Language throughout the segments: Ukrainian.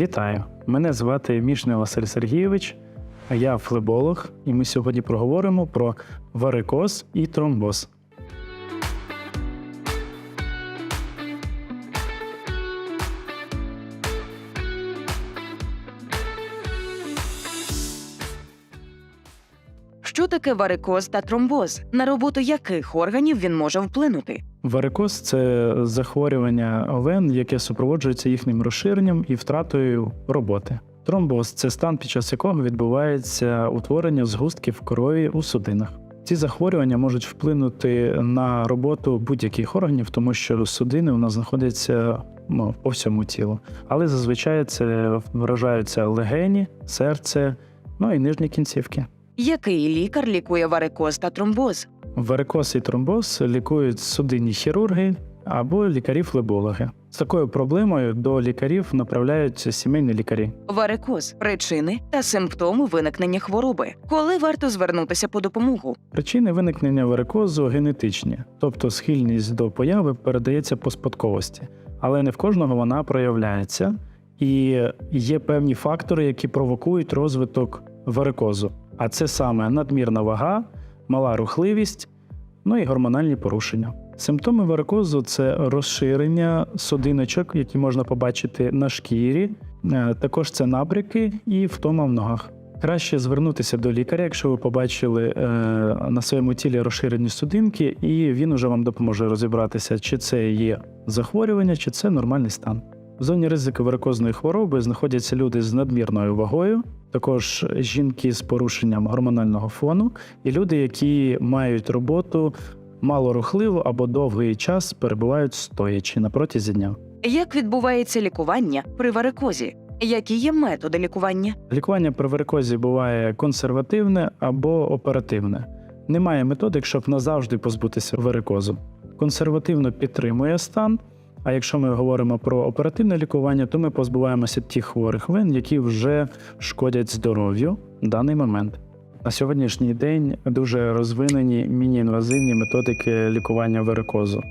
Вітаю! Мене звати Мішний Василь Сергійович. Я флеболог, і ми сьогодні проговоримо про варикоз і тромбоз. Що таке варикоз та тромбоз? На роботу яких органів він може вплинути? Варикоз це захворювання вен, яке супроводжується їхнім розширенням і втратою роботи. Тромбоз це стан, під час якого відбувається утворення згустків крові у судинах. Ці захворювання можуть вплинути на роботу будь-яких органів, тому що судини у нас знаходяться ну, по всьому тілу. Але зазвичай це вражаються легені, серце, ну і нижні кінцівки. Який лікар лікує варикоз та тромбоз? Варикоз і тромбоз лікують судинні хірурги або лікарі-флебологи. З такою проблемою до лікарів направляють сімейні лікарі. Варикоз причини та симптоми виникнення хвороби. Коли варто звернутися по допомогу? Причини виникнення варикозу генетичні, тобто схильність до появи передається по спадковості, але не в кожного вона проявляється, і є певні фактори, які провокують розвиток варикозу. А це саме надмірна вага, мала рухливість, ну і гормональні порушення. Симптоми варикозу це розширення судиночок, які можна побачити на шкірі, Е, також це набряки і втома в ногах. Краще звернутися до лікаря, якщо ви побачили е, на своєму тілі розширені судинки, і він уже вам допоможе розібратися, чи це є захворювання, чи це нормальний стан. В зоні ризику варикозної хвороби знаходяться люди з надмірною вагою, також жінки з порушенням гормонального фону, і люди, які мають роботу малорухливу або довгий час перебувають стоячи на протязі дня. Як відбувається лікування при варикозі? Які є методи лікування? Лікування при варикозі буває консервативне або оперативне. Немає методик, щоб назавжди позбутися варикозу. Консервативно підтримує стан. А якщо ми говоримо про оперативне лікування, то ми позбуваємося тих хворих вен, які вже шкодять здоров'ю в даний момент. На сьогоднішній день дуже розвинені міні-інвазивні методики лікування варикозу.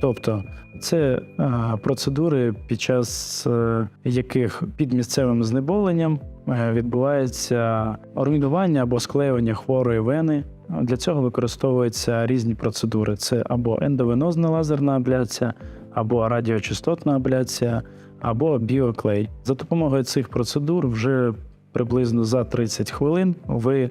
Тобто це е, процедури, під час е, яких під місцевим знеболенням е, відбувається руйнування або склеювання хворої вени. Для цього використовуються різні процедури: це або ендовенозна лазерна абляція, або радіочастотна абляція, або біоклей. За допомогою цих процедур вже приблизно за 30 хвилин ви е,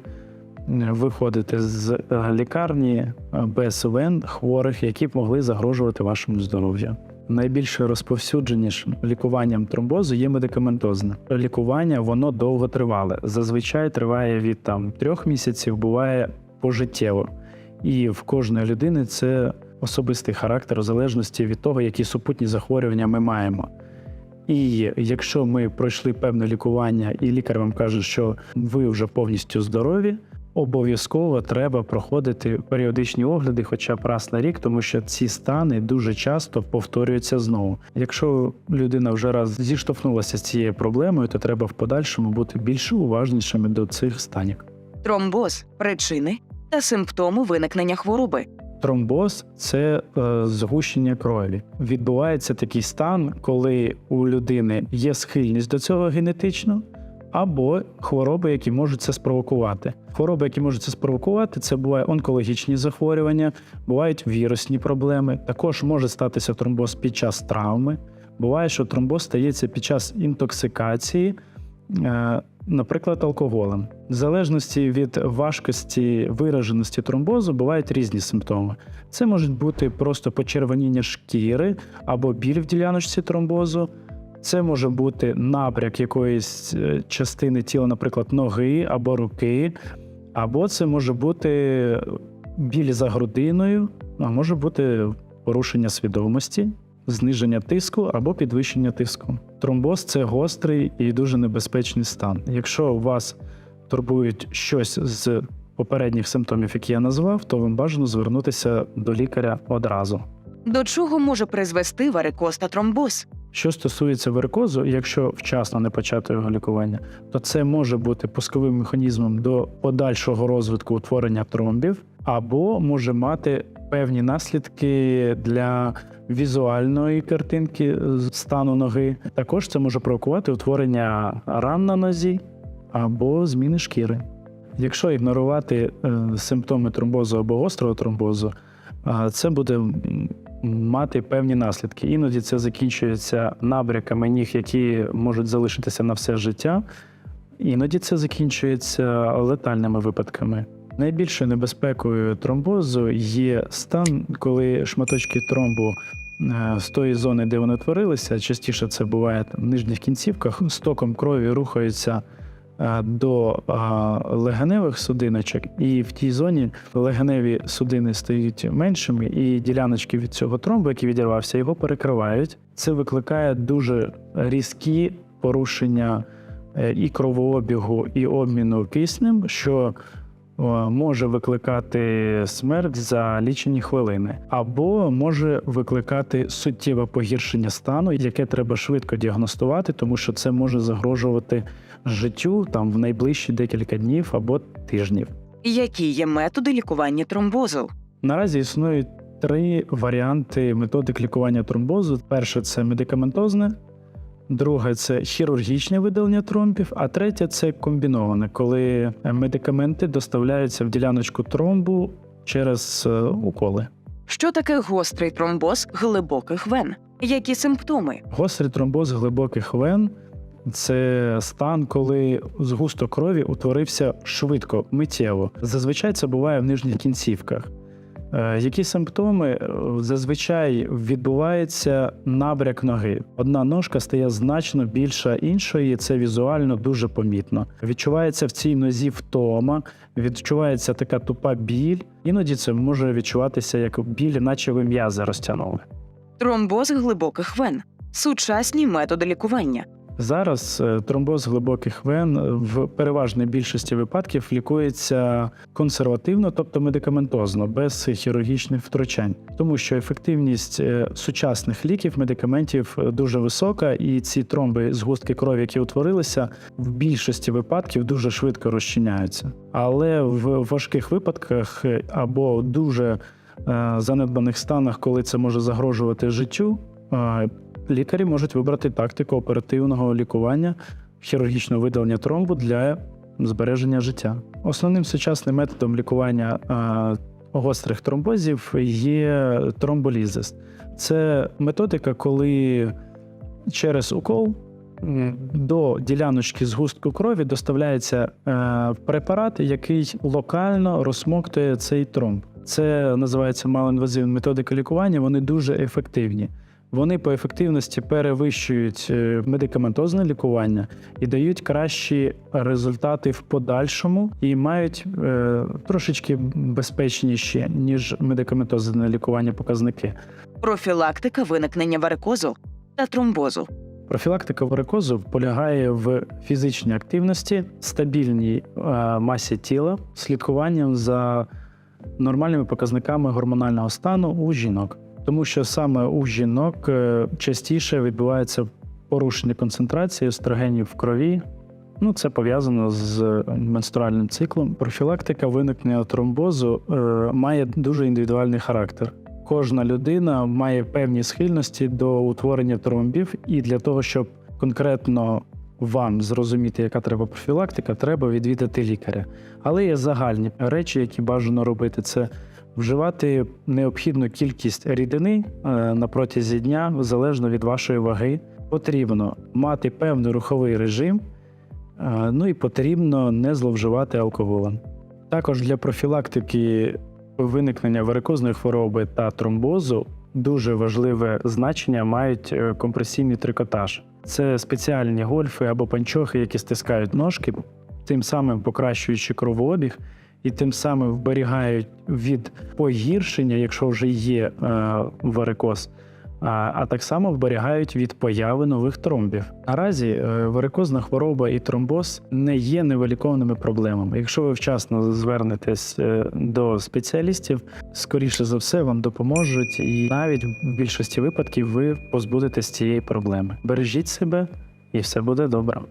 виходите з е, лікарні е, без вен хворих, які б могли загрожувати вашому здоров'ю. Найбільше розповсюдженішим лікуванням тромбозу є медикаментозне. Лікування воно довготривале. Зазвичай триває від там трьох місяців, буває пожиттєво. І в кожної людини це особистий характер, в залежності від того, які супутні захворювання ми маємо. І якщо ми пройшли певне лікування, і лікар вам каже, що ви вже повністю здорові, обов'язково треба проходити періодичні огляди, хоча б раз на рік, тому що ці стани дуже часто повторюються знову. Якщо людина вже раз зіштовхнулася з цією проблемою, то треба в подальшому бути більш уважнішими до цих станів. Тромбоз причини та симптоми виникнення хвороби. Тромбоз це е, згущення крові. Відбувається такий стан, коли у людини є схильність до цього генетично, або хвороби, які можуть це спровокувати. Хвороби, які можуть це спровокувати, це бувають онкологічні захворювання, бувають вірусні проблеми. Також може статися тромбоз під час травми. Буває, що тромбоз стається під час інтоксикації. е, Наприклад, алкоголем. В залежності від важкості вираженості тромбозу бувають різні симптоми. Це можуть бути просто почервоніння шкіри або біль в діляночці тромбозу. Це може бути набряк якоїсь е, частини тіла, наприклад, ноги або руки, або це може бути біль за грудиною, а може бути порушення свідомості, зниження тиску або підвищення тиску. Тромбоз це гострий і дуже небезпечний стан. Якщо вас турбують щось з попередніх симптомів, які я назвав, то вам бажано звернутися до лікаря одразу. До чого може призвести варикоз та тромбоз? Що стосується варикозу, якщо вчасно не почати його лікування, то це може бути пусковим механізмом до подальшого розвитку утворення тромбів, або може мати певні наслідки для візуальної картинки стану ноги. Також це може провокувати утворення ран на нозі або зміни шкіри. Якщо ігнорувати е, симптоми тромбозу або гострого тромбозу, а, це буде мати певні наслідки. Іноді це закінчується набряками ніг, які можуть залишитися на все життя. Іноді це закінчується летальними випадками. Найбільшою небезпекою тромбозу є стан, коли шматочки тромбу е, з тої зони, де вони творилися, частіше це буває в нижніх кінцівках, з током крові рухаються е, до легеневих судиночок, і в тій зоні легеневі судини стають меншими, і діляночки від цього тромбу, який відірвався, його перекривають. Це викликає дуже різкі порушення е, і кровообігу, і обміну киснем, що може викликати смерть за лічені хвилини, або може викликати суттєве погіршення стану, яке треба швидко діагностувати, тому що це може загрожувати життю там в найближчі декілька днів або тижнів. Які є методи лікування тромбозу? Наразі існують три варіанти методик лікування тромбозу. Перше це медикаментозне, друге це хірургічне видалення тромбів, а третє це комбіноване, коли медикаменти доставляються в діляночку тромбу через е, уколи. Що таке гострий тромбоз глибоких вен? Які симптоми? Гострий тромбоз глибоких вен це стан, коли згусток крові утворився швидко, миттєво. Зазвичай це буває в нижніх кінцівках. Е, Які симптоми? Е, Зазвичай відбувається набряк ноги. Одна ножка стає значно більша іншої, це візуально дуже помітно. Відчувається в цій нозі втома, відчувається така тупа біль. Іноді це може відчуватися як біль, наче ви м'язи розтягнули. Тромбоз глибоких вен. Сучасні методи лікування. Зараз е, тромбоз глибоких вен е, в переважній більшості випадків лікується консервативно, тобто медикаментозно, без хірургічних втручань, тому що ефективність е, сучасних ліків, медикаментів дуже висока, і ці тромби згустки крові, які утворилися, в більшості випадків дуже швидко розчиняються. Але в важких випадках або дуже занедбаних станах, коли це може загрожувати життю. Лікарі можуть вибрати тактику оперативного лікування хірургічного видалення тромбу для збереження життя. Основним сучасним методом лікування гострих тромбозів є тромболізис. Це методика, коли через укол до діляночки згустку крові доставляється е, препарат, який локально розсмоктує цей тромб. Це називається малоінвазивна методика лікування. Вони дуже ефективні. Вони по ефективності перевищують е, медикаментозне лікування і дають кращі результати в подальшому і мають е, трошечки безпечніші ніж медикаментозне лікування показники. Профілактика виникнення варикозу та тромбозу. Профілактика варикозу полягає в фізичній активності, стабільній е, масі тіла, слідкуванням за нормальними показниками гормонального стану у жінок. Тому що саме у жінок е, частіше відбувається порушення концентрації естрогенів в крові. Ну, це пов'язано з менструальним циклом. Профілактика виникнення тромбозу е, має дуже індивідуальний характер. Кожна людина має певні схильності до утворення тромбів, і для того, щоб конкретно вам зрозуміти, яка треба профілактика, треба відвідати лікаря. Але є загальні речі, які бажано робити. Це вживати необхідну кількість рідини е, на протязі дня, залежно від вашої ваги. Потрібно мати певний руховий режим, е, ну і потрібно не зловживати алкоголем. Також для профілактики виникнення варикозної хвороби та тромбозу дуже важливе значення мають е, компресійний трикотаж. Це спеціальні гольфи або панчохи, які стискають ножки, тим самим покращуючи кровообіг і тим самим вберігають від погіршення, якщо вже є е, варикоз, а, а так само вберігають від появи нових тромбів. Наразі е, варикозна хвороба і тромбоз не є невилікованими проблемами. Якщо ви вчасно звернетесь е, до спеціалістів, скоріше за все вам допоможуть, і навіть в більшості випадків ви позбудетесь цієї проблеми. Бережіть себе, і все буде добре.